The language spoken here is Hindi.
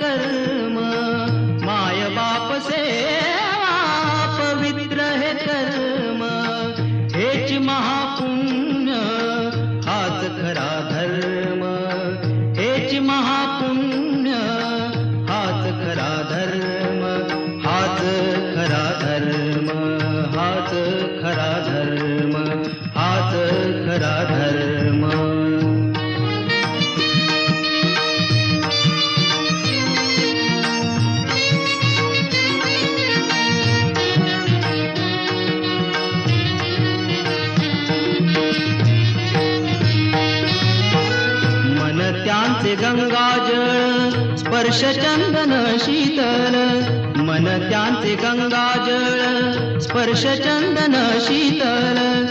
कर्म, माय बाप से पवित्र है कर्म। हेच महापुण्य हाथ खरा धर्म। हेच महापुण्य हाथ खरा धर्म। हाथ खरा धर्म हाथ खरा धर्म हाथ खरा धर्म। मन त्यांचे गंगाजळ स्पर्श चंदन शीतल। मन त्यांचे गंगाजळ स्पर्श चंदन शीतल।